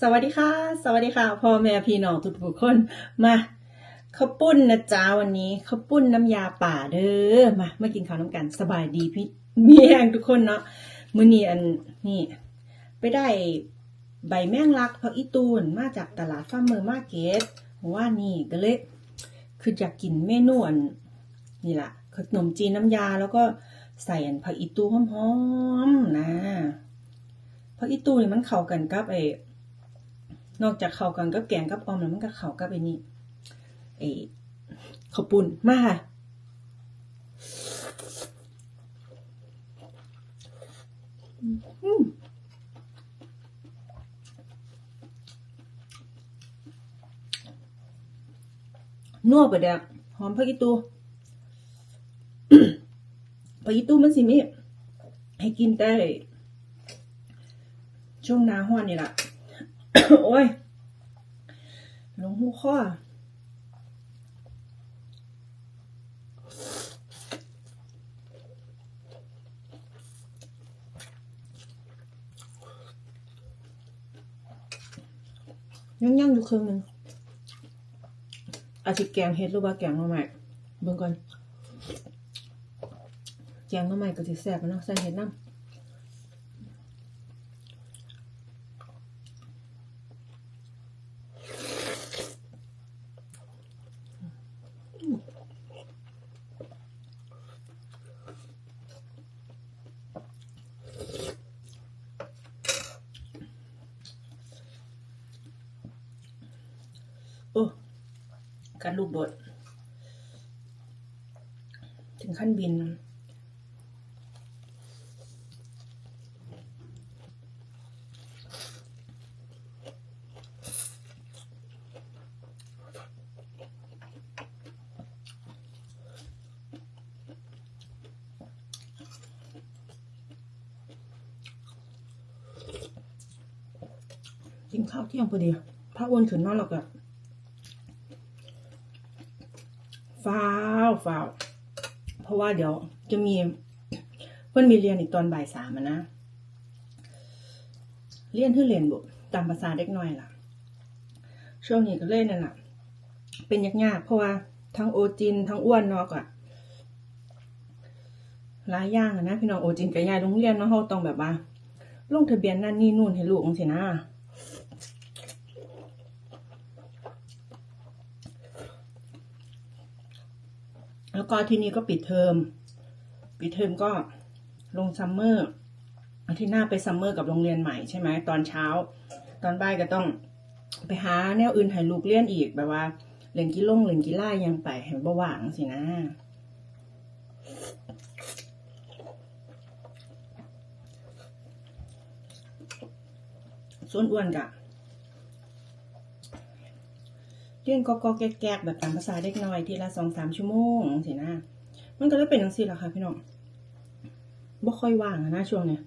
สวัสดีค่ะ สวัสดีค่ะพ่อแม่พี่น้องทุกๆคนมาข้าวปุ้นนะจ๊ะวันนี้ข้าวปุ้นน้ำยาป่าเด้อมามากินข้าวน้ำกันสบายดีพี่เมียงทุกคนเนาะมื้อนี้อันนี่ไปได้ใบแมงลักผักอีตูนมาจากตลาดฟาร์มเมอร์มาร์เก็ตว่านี่ก็เลยคืออยากกินเมนูอันนี่ละขนมจีนน้ำยาแล้วก็ใส่อันผักอีตูหอมๆนะผักอีตูนี่มันเข้ากันกับไอ นอกจากเข้ากันกับแกงกับออมแล้วมันก็เข้ากับไอ้นี่ไอ้ข้าวปุ้นมาค่ะนัวไปเดกหอมผักอีตูผักอีตูมันสิมีให้กินได้ช่วงหน้าห้อนนี่แหละ โอ้ยหลงหูข้อยังยังอยู่ครึ่งหนึ่งอาจจะแกงเฮ็ดหรือว่าแกงหน่อไม้เบิ่งก่อนแกงหน่อไม้ก็สิแซ่บเนาะใส่เฮ็ดน้ำ โอ้ การลูกโดด ถึงขั้นบิน กินข้าวเที่ยงพอดีพระอ้วนขึ้นมาแล้วก็ ฟ้าวฟ้าวเพราะว่าเดี๋ยวจะมีเพื่อนมีเรียนอีกตอนบ่ายสามนะ เรียนที่เรียนบุตามภาษาเด็กน้อยล่ะ ช่วงนี้ก็เล่นนั่นแหละเป็นยากๆ เพราะว่าทั้งโอจินทั้งอ้วนเนาะก็หลายอย่างนะพี่น้องโอจินกับยายโรงเรียนเนาะเขาต้องแบบว่าลงทะเบียนนั่นนี่นู่นให้ลูกจังสินะ แล้วก็ที่นี่ก็ปิดเทอม ปิดเทอมก็ลงซัมเมอร์อาทิตย์หน้าไปซัมเมอร์กับโรงเรียนใหม่ใช่ไหมตอนเช้า ตอนบ่ายก็ต้องไปหาแนวอื่นให้ลูกเรียนอีกแบบว่าเล่นกีฬงเล่นกีฬายังไปให้บ่ว่างสินะ ส่วนอ้วนกะ เรี ยนก็ก็แกกแบบตามภาษาเด็กน้อยทีละสองสามชั่วโมงสินะมันก็เลยเป็นจังซี่ล่ะค่ะพี่น้องบ่ค่อยว่างนะช่วงเนี้ย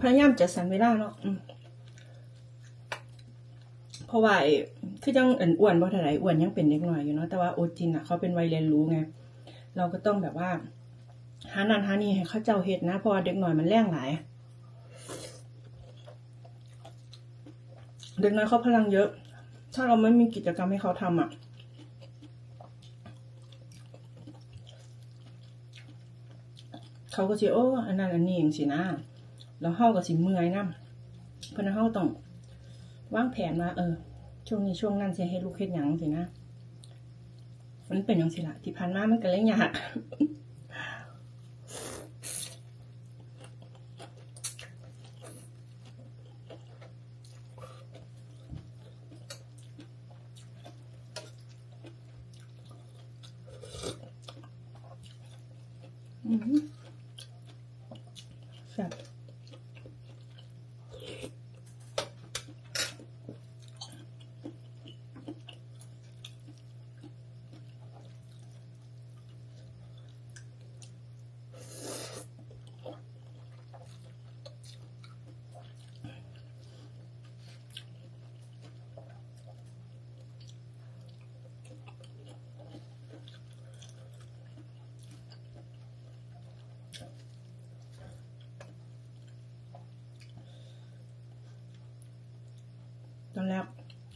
พยายามจัดสรรเวลาเนาะเพราะว่าคือจังอ็นอ้วนบ่เท่าไหร่อ้วนยังเป็นเด็กน้อยอยู่เนาะแต่ว่าโอจินอะเขาเป็นวัยเรียนรู้ไงเราก็ต้องแบบว่าหานันหานี่ให้เขาเจ้าเฮ็ดนะเพราะเด็กน้อยมันแรงหลาย เด็กน้อยเขาพลังเยอะ ถ้าเราไม่มีกิจกรรมให้เขาทำอะ เขาก็สิโอ้อันนั้นอันนี้อย่างสินะแล้วเฮาก็สิเมื่อยนำเพราะนั้นเฮาต้องวางแผนว่าเออ ช่วงนี้ช่วงนั้นสิให้ลูกเฮ็ดหยังสินะ มันเป็นจังซี่ล่ะที่ผ่านมามันก็เลยยาก อื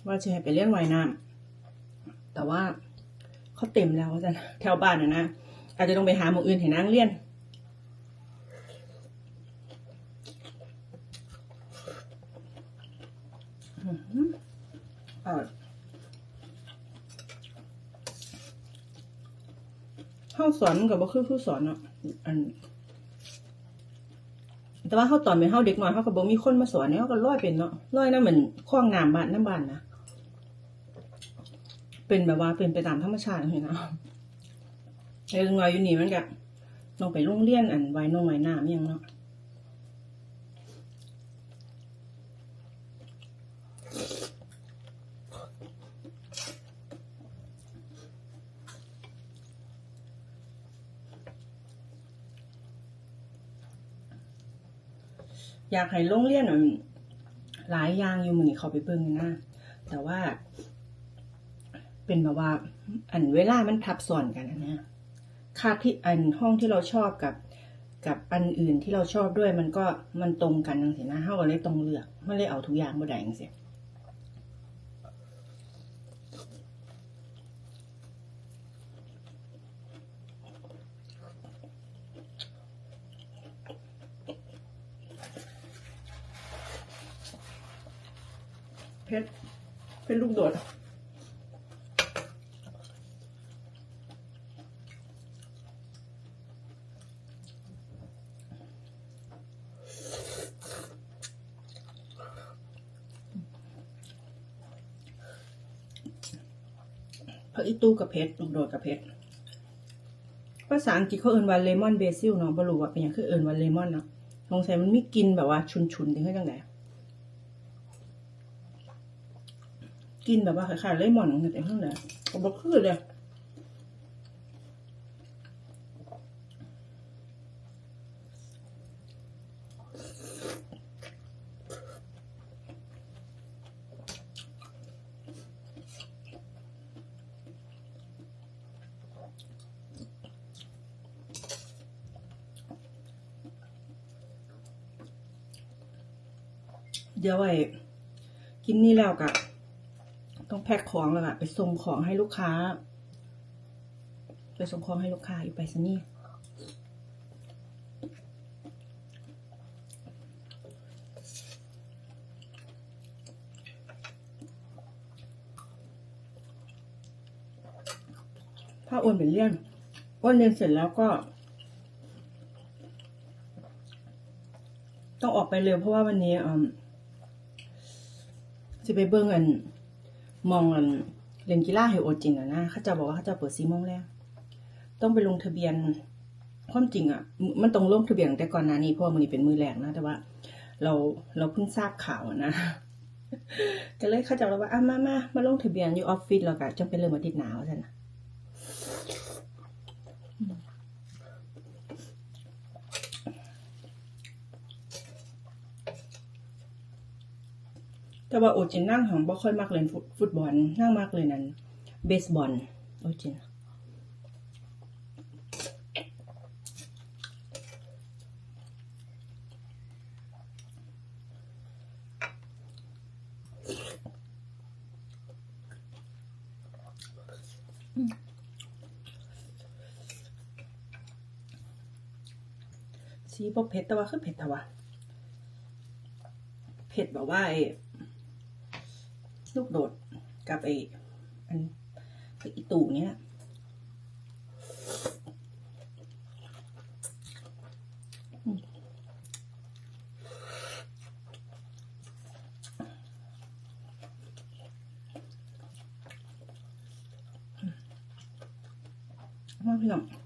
ว่าจะให้ไปเล่นว่ายน้ำแต่ว่าเขาเต็มแล้วจ้ะแถวบ้านนะนะอาจจะต้องไปหาหมู่อื่นให้นางเรียนอือหืออร่อยเข้าสอนกับว่าคือผู้สอนเนาะอัน แต่ว่าเขาตอนเป็นเขาเด็กน้อยเขาก็บอกมีคนมาสอนเนี่ยเขาก็ร้อยเป็นเนาะร้อยนั่นเหมือนคล้องน้ำบ้านน้ำบ้านนะ เป็นแบบว่าเป็นไปตามธรรมชาติเลยนะเด็กน้อยอยู่นี่มันก็ต้องไปโรงเรียนอันไว้น้องไว้น้ำอิหยังเนาะอยากให้โรงเรียนอันหลายอย่างอยู่มือนี่เขาไปเบิ่งนะ แต่ว่า เป็นแบบว่า อันเวลามันทับซ้อนกันนะนะค่าที่อันห้องที่เราชอบกับ กับอันอื่นที่เราชอบด้วยมันก็มันตรงกันจังสินะเฮาก็เลยต้องเลือกไม่เลยเอาทุกอย่างบ่ได้จังซี่เพชรเป็นลูกโดด พระอีตู้กับเพชรลูกโดดกับเพชรภาษาอังกฤษเขาเอิ้นว่าเลมอนเบซิลเนาะบ่รู้ว่าเป็นหยังคือเอิ้นว่าเลมอนเนาะสงสัยมันมีกลิ่นแบบว่าชุนๆถึงให้จังไดกลินแบบว่าคล้ายๆเลมอนจังแต่ข้างไดก็บ่คือเล เดี๋ยวไว้กินนี่แล้วกะต้องแพ็คของแล้วอะไปส่งของให้ลูกค้า ไปส่งของให้ลูกค้าอยู่ไปซนี่ถ้าโอนเป็นเลี่ยนโอนเรียนเสร็จแล้วก็ ต้องออกไปเร็วเพราะว่าวันนี้อืม จะไปเบิ่งอันมองอันเล่นกีฬาให้โอจินอะนะเขาจะบอกว่าเขาจะเปิดซีโมงแล้ว ต้องไปลงทะเบียนความจริงอะ มันต้องลงทะเบียนแต่ก่อนหน้านี้เพราะว่ามันนี้เป็นมือแรกนะ แต่ว่า เราเราเพิ่งทราบข่าวนะก็เลยเขาจะบอกว่าอะมามามาลงทะเบียนอยู่ออฟฟิศเราก็จำเป็นเรื่องอาทิตหนาวใช่ไหม แต่ว่าโอจินนั่งของบ่ค่อยมักเล่นฟุตบอลนั่งมากเลยนั่นเบสบอลโอจินสีบ่เผ็ดแต่ว่าคือเผ็ดแต่ว่าเผ็ดแบบว่าไอ ลูกโดดกับไอ้อันไอ้อีตู่เนี้ยมมาพี่น้อง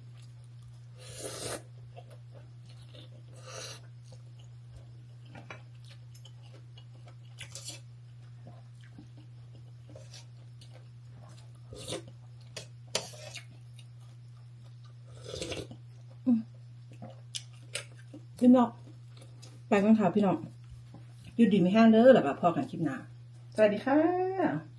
พี่น้องไปกันค่ะพี่น้องอยู่ดีไม่แห้งเด้อแล้วก็พอกันคลิปหน้าสวัสดีค่ะ